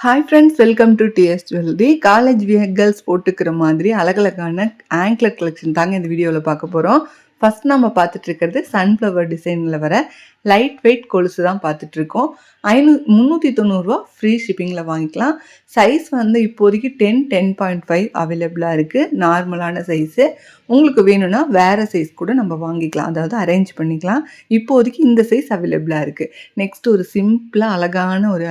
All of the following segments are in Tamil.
Hi friends welcome to DS jewellery college vehicles போட்டுக்கிற மாதிரி அழகழகான ஆங்க்லர் கலெக்ஷன் தாங்க இந்த வீடியோவில் பார்க்க போகிறோம் ஃபஸ்ட் நம்ம பார்த்துட்டு இருக்கிறது சன்ஃப்ளவர் டிசைனில் வர லைட் வெயிட் கொலுசு தான் பார்த்துட்ருக்கோம். ஐநூ முந்நூற்றி தொண்ணூறுரூவா ஃப்ரீ ஷிப்பிங்கில் வாங்கிக்கலாம். சைஸ் வந்து இப்போதைக்கு டென் டென் பாயிண்ட் ஃபைவ் அவைலபிளாக இருக்குது நார்மலான சைஸு உங்களுக்கு வேணும்னா வேறு சைஸ் கூட நம்ம வாங்கிக்கலாம். அதாவது அரேஞ்ச் பண்ணிக்கலாம். இப்போதைக்கு இந்த சைஸ் அவைலபிளாக இருக்குது நெக்ஸ்ட் ஒரு சிம்பிளாக அழகான ஒரு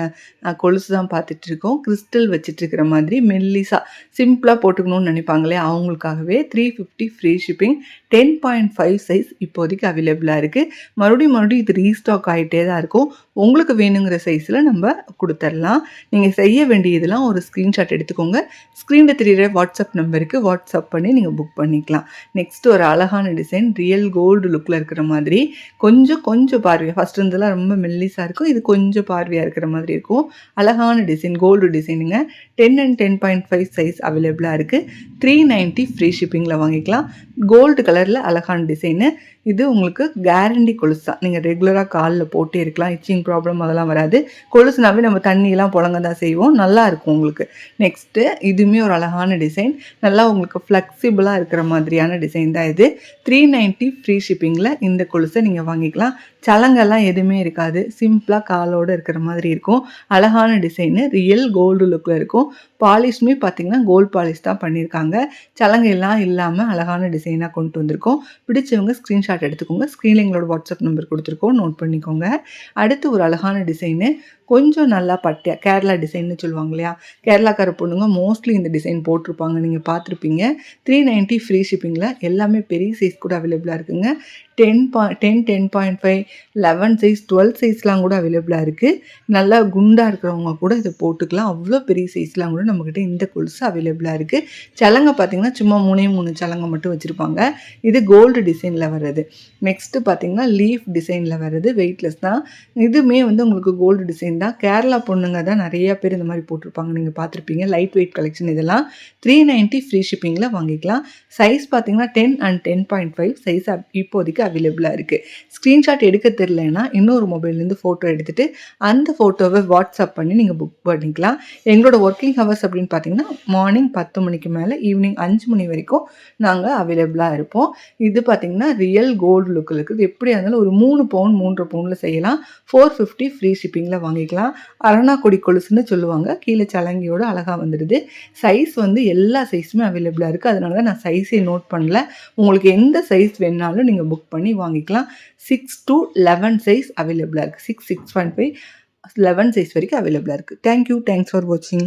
கொலுசு தான் பார்த்துட்ருக்கோம். கிறிஸ்டல் வச்சிட்ருக்கிற மாதிரி மெல்லிஸாக சிம்பிளாக போட்டுக்கணும்னு நினைப்பாங்களே அவங்களுக்காகவே three fifty free shipping ten point five size இப்போதைக்கு அவைலபிளாக இருக்குது மறுபடியும் மறுபடியும் இது ரீஸ்டாக் ஆகிட்டே தான் இருக்கும். உங்களுக்கு வேணுங்கிற சைஸில் நம்ம கொடுத்துடலாம் நீங்கள் செய்ய வேண்டியதெல்லாம் ஒரு ஸ்க்ரீன்ஷாட் எடுத்துக்கோங்க. ஸ்க்ரீனில் தெரிகிற வாட்ஸ்அப் நம்பருக்கு வாட்ஸ்அப் பண்ணி நீங்கள் புக் பண்ணிக்கலாம். நெக்ஸ்ட் ஒரு அழகான டிசைன் ரியல் கோல்டு லுக்கில் இருக்கிற மாதிரி. கொஞ்சம் கொஞ்சம் பார்வையாக ஃபஸ்ட் இருந்தெல்லாம் ரொம்ப மெல்லிஸாக இருக்கும். இது கொஞ்சம் பார்வையாக இருக்கிற மாதிரி இருக்கும். அழகான design gold டிசைனுங்க ten and ten point five size அவைலபிளாக இருக்குது த்ரீ நைன்ட்டி ஃப்ரீ ஷிப்பிங்கில் வாங்கிக்கலாம். கோல்டு கலரில் அழகான டிசைனு இது உங்களுக்கு கேரண்டி கொலுசு. தான் நீங்கள் ரெகுலராக காலில் போட்டே இருக்கலாம். இச்சிங் ப்ராப்ளம் அதெல்லாம் வராது. கொலுசுனாவே நம்ம தண்ணியெல்லாம் புழங்க தான் செய்வோம். நல்லா இருக்கும் உங்களுக்கு. நெக்ஸ்ட்டு இதுவுமே ஒரு அழகான டிசைன் நல்லா உங்களுக்கு ஃப்ளெக்சிபிளாக இருக்கிற மாதிரியான டிசைன் தான் இது. த்ரீ நைன்ட்டி ஃப்ரீ ஷிப்பிங்கில் இந்த கொலுசை நீங்கள் வாங்கிக்கலாம். சலங்கெல்லாம் எதுவுமே இருக்காது. சிம்பிளாக காலோடு இருக்கிற மாதிரி இருக்கும். அழகான டிசைனு ரியல் கோல்டு லுக்கில் இருக்கும். பாலிஷ்மே பார்த்தீங்கன்னா கோல்டு பாலிஷ் தான் பண்ணியிருக்காங்க. சலங்கையெல்லாம் இல்லாமல் அழகான டிசைனாக கொண்டு வந்திருக்கோம். பிடிச்சவங்க ஸ்க்ரீன்ஷாட் எடுத்துக்கோங்க. ஸ்க்ரீனில் எங்களோட வாட்ஸ்அப் நம்பர் கொடுத்துருக்கோம். நோட் பண்ணிக்கோங்க. அடுத்து ஒரு அழகான டிசைனு கொஞ்சம் நல்லா பட்டியா கேரளா டிசைன்னு சொல்லுவாங்க இல்லையா? கேரளாக்கார பொண்ணுங்க மோஸ்ட்லி இந்த டிசைன் போட்டிருப்பாங்க. நீங்கள் பார்த்துருப்பீங்க. த்ரீ நைன்ட்டி ஃப்ரீ ஷிப்பிங்கில் எல்லாமே பெரிய சைஸ் கூட அவைலபிளாக இருக்குங்க. டென் பாய் ten ten point five eleven size twelve சைஸ்லாம் கூட அவைலபிளாக இருக்குது நல்லா குண்டாக இருக்கிறவங்க கூட இதை போட்டுக்கலாம். அவ்வளோ பெரிய சைஸ்லாம் கூட நம்மக்கிட்ட இந்த கொலுசு அவைலபிளாக இருக்குது சலங்கை பார்த்திங்கன்னா சும்மா மூணே மூணு சலங்கை மட்டும் வச்சுருப்பாங்க. இது கோல்டு டிசைனில் வர்றது. நெக்ஸ்ட்டு பார்த்திங்கன்னா லீஃப் டிசைனில் வர்றது வெயிட்லெஸ் தான். இதுவுமே வந்து உங்களுக்கு கோல்டு டிசைன் தான் கேரளா பொண்ணுங்க தான் நிறைய பேர் இந்த மாதிரி போட்டிருப்பாங்க. நீங்கள் பார்த்துருப்பீங்க. லைட் வெயிட் கலெக்ஷன் இதெல்லாம் த்ரீ நைன்ட்டி ஃப்ரீ ஷிப்பிங்கில் வாங்கிக்கலாம். சைஸ் பார்த்தீங்கன்னா ten and ten point five size இப்போதைக்கு அவைலபிளாக இருக்குது ஸ்க்ரீன்ஷாட் எடுக்க தெரிலனா இன்னொரு மொபைல்லேருந்து ஃபோட்டோ எடுத்துகிட்டு அந்த ஃபோட்டோவை வாட்ஸ்அப் பண்ணி நீங்கள் புக் பண்ணிக்கலாம். எங்களோட ஒர்க்கிங் ஹவர்ஸ் அப்படின்னு பார்த்தீங்கன்னா மார்னிங் பத்து மணிக்கு மேலே ஈவினிங் அஞ்சு மணி வரைக்கும் நாங்கள் அவைலபிளாக இருப்போம். இது பார்த்திங்கன்னா ரியல் கோல்டு லுக்கில் இருக்குது. எப்படியா இருந்தாலும் ஒரு மூணு பவுன் மூன்று பவுனில் செய்யலாம். ஃபோர் ஃபிஃப்டி ஃப்ரீ ஷிப்பிங்கில் வாங்கிக்கலாம். பண்ணிக்கலாம். அரணாக்குடி கொலுசுன்னு சொல்லுவாங்க. கீழே சலங்கியோடு அழகாக வந்துடுது. சைஸ் வந்து எல்லா சைஸுமே அவைலபிளாக இருக்குது அதனால தான் நான் சைஸே நோட் பண்ணல. உங்களுக்கு எந்த சைஸ் வேணாலும் நீங்கள் புக் பண்ணி வாங்கிக்கலாம். சிக்ஸ் டு லெவன் சைஸ் அவைலபிளாக இருக்குது six six point five eleven size வரைக்கும் அவைலபிளாக இருக்குது தேங்க்யூ தேங்க்ஸ் ஃபார் வாட்சிங்